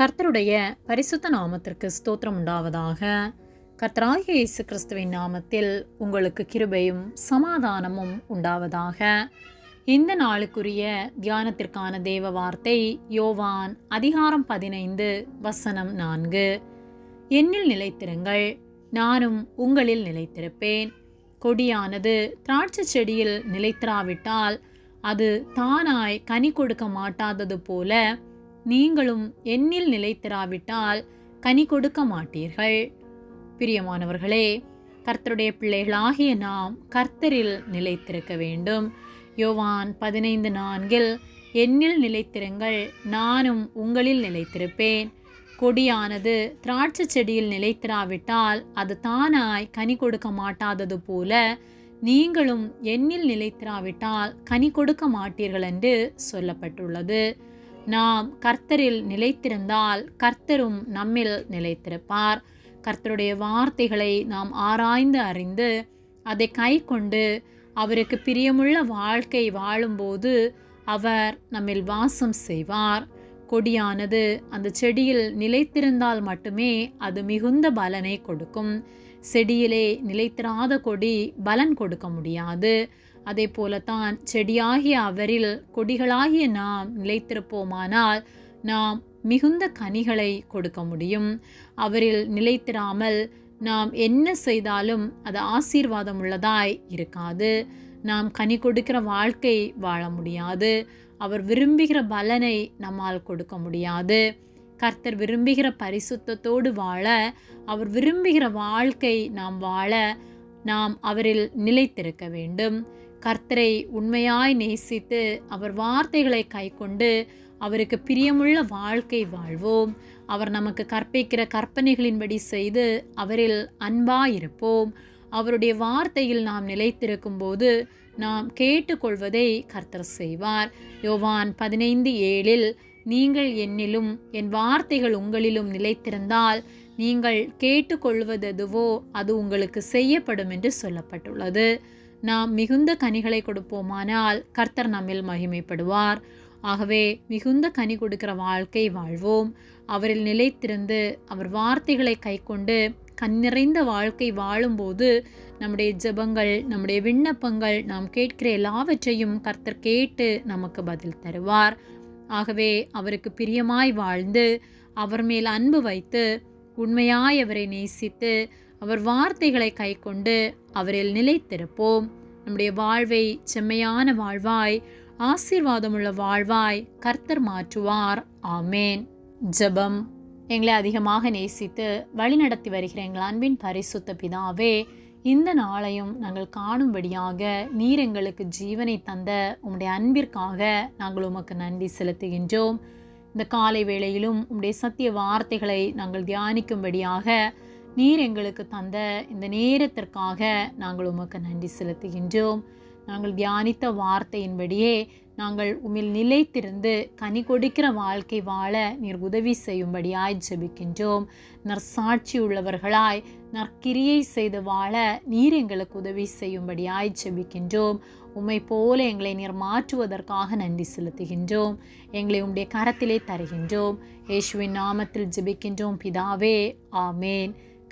கர்த்தருடைய பரிசுத்த நாமத்திற்கு ஸ்தோத்திரம் உண்டாவதாக. கர்த்தராகிய இயேசு கிறிஸ்துவின் நாமத்தில் உங்களுக்கு கிருபையும் சமாதானமும் உண்டாவதாக. இந்த நாளுக்குரிய தியானத்திற்கான தேவ வார்த்தை யோவான் அதிகாரம் பதினைந்து வசனம் நான்கு. என்னில் நிலைத்திருங்கள் நானும் உங்களில் நிலைத்திருப்பேன். கொடியானது திராட்சை செடியில் நிலைத்திராவிட்டால் அது தானாய் கனி கொடுக்க மாட்டாதது போல நீங்களும் என்னில் நிலைத்திராவிட்டால் கனி கொடுக்க மாட்டீர்கள். பிரியமானவர்களே கர்த்தருடைய பிள்ளைகளாகிய நாம் கர்த்தரில் நிலைத்திருக்க வேண்டும். யோவான் பதினைந்து நான்கில் என்னில் நிலைத்திருங்கள் நானும் உங்களில் நிலைத்திருப்பேன். கொடியானது திராட்சை செடியில் நிலைத்திராவிட்டால் அது தானாய் கனி கொடுக்க மாட்டாதது போல நீங்களும் என்னில் நிலைத்திராவிட்டால் கனி கொடுக்க மாட்டீர்கள் என்று சொல்லப்பட்டுள்ளது. நாம் கர்த்தரில் நிலைத்திருந்தால் கர்த்தரும் நம்மில் நிலைத்திருப்பார். கர்த்தருடைய வார்த்தைகளை நாம் ஆராய்ந்து அறிந்து அதை கை கொண்டு அவருக்கு பிரியமுள்ள வாழ்க்கை வாழும்போது அவர் நம்மில் வாசம் செய்வார். கொடியானது அந்த செடியில் நிலைத்திருந்தால் மட்டுமே அது மிகுந்த பலனை கொடுக்கும். செடியிலே நிலைத்திராத கொடி பலன் கொடுக்க முடியாது. அதே போலத்தான் செடியாகிய அவரில் கொடிகளாகிய நாம் நிலைத்திருப்போமானால் நாம் மிகுந்த கனிகளை கொடுக்க முடியும். அவரில் நிலைத்திராமல் நாம் என்ன செய்தாலும் அது ஆசீர்வாதம் உள்ளதாய் இருக்காது. நாம் கனி கொடுக்கிற வாழ்க்கை வாழ முடியாது. அவர் விரும்புகிற பலனை நம்மால் கொடுக்க முடியாது. கர்த்தர் விரும்புகிற பரிசுத்தத்தோடு வாழ அவர் விரும்புகிற வாழ்க்கை நாம் வாழ நாம் அவரில் நிலைத்திருக்க வேண்டும். கர்த்தரை உண்மையாய் நேசித்து அவர் வார்த்தைகளை கைக்கொண்டு அவருக்கு பிரியமுள்ள வாழ்க்கை வாழ்வோம். அவர் நமக்கு கற்பிக்கிற கற்பனைகளின்படி செய்து அவரில் அன்பாயிருப்போம். அவருடைய வார்த்தையில் நாம் நிலைத்திருக்கும் போது நாம் கேட்டுக்கொள்வதை கர்த்தர் செய்வார். யோவான் பதினைந்து ஏழில் நீங்கள் என்னிலும் என் வார்த்தைகள் உங்களிலும் நிலைத்திருந்தால் நீங்கள் கேட்டுக்கொள்வதெதுவோ அது உங்களுக்கு செய்யப்படும் என்று சொல்லப்பட்டுள்ளது. நாம் மிகுந்த கனிகளை கொடுப்போமானால் கர்த்தர் நம்மில் மகிமைப்படுவார். ஆகவே மிகுந்த கனி கொடுக்கிற வாழ்க்கை வாழ்வோம். அவரில் நிலைத்திருந்து அவர் வார்த்தைகளை கைக்கொண்டு கண் நிறைந்த வாழ்க்கை வாழும்போது நம்முடைய ஜெபங்கள் நம்முடைய விண்ணப்பங்கள் நாம் கேட்கிற எல்லாவற்றையும் கர்த்தர் கேட்டு நமக்கு பதில் தருவார். ஆகவே அவருக்கு பிரியமாய் வாழ்ந்து அவர் மேல் அன்பு வைத்து உண்மையாய் அவரை நேசித்து அவர் வார்த்தைகளை கைக்கொண்டு அவரில் நிலைத்திருப்போம். நம்முடைய வாழ்வை செம்மையான வாழ்வாய் ஆசீர்வாதமுள்ள வாழ்வாய் கர்த்தர் மாற்றுவார். ஆமேன். ஜபம். எங்களை அதிகமாக நேசித்து வழிநடத்தி வருகிற எங்கள் அன்பின் பரிசுத்த பிதாவே இந்த நாளையும் நாங்கள் காணும்படியாக நீர் எங்களுக்கு ஜீவனை தந்த உம்முடைய அன்பிற்காக நாங்கள் உமக்கு நன்றி செலுத்துகின்றோம். இந்த காலை வேளையிலும் உம்முடைய சத்திய வார்த்தைகளை நாங்கள் தியானிக்கும்படியாக நீர் எங்களுக்கு தந்த இந்த நேரத்திற்காக நாங்கள் உமக்கு நன்றி செலுத்துகின்றோம். நாங்கள் தியானித்த வார்த்தையின்படியே நாங்கள் உமில் நிலைத்திருந்து கனி கொடுக்கிற வாழ்க்கை வாழ நீர் உதவி செய்யும்படியாய் ஜெபிக்கின்றோம். நற்சாட்சி உள்ளவர்களாய் நற்கிரியை செய்து வாழ நீர் எங்களுக்கு உதவி செய்யும்படியாய் ஜெபிக்கின்றோம். உம்மை போல எங்களை நீர் மாற்றுவதற்காக நன்றி செலுத்துகின்றோம். எங்களை உம்முடைய கரத்திலே தருகின்றோம். இயேசுவின் நாமத்தில் ஜெபிக்கின்றோம். பிதாவே ஆமேன்.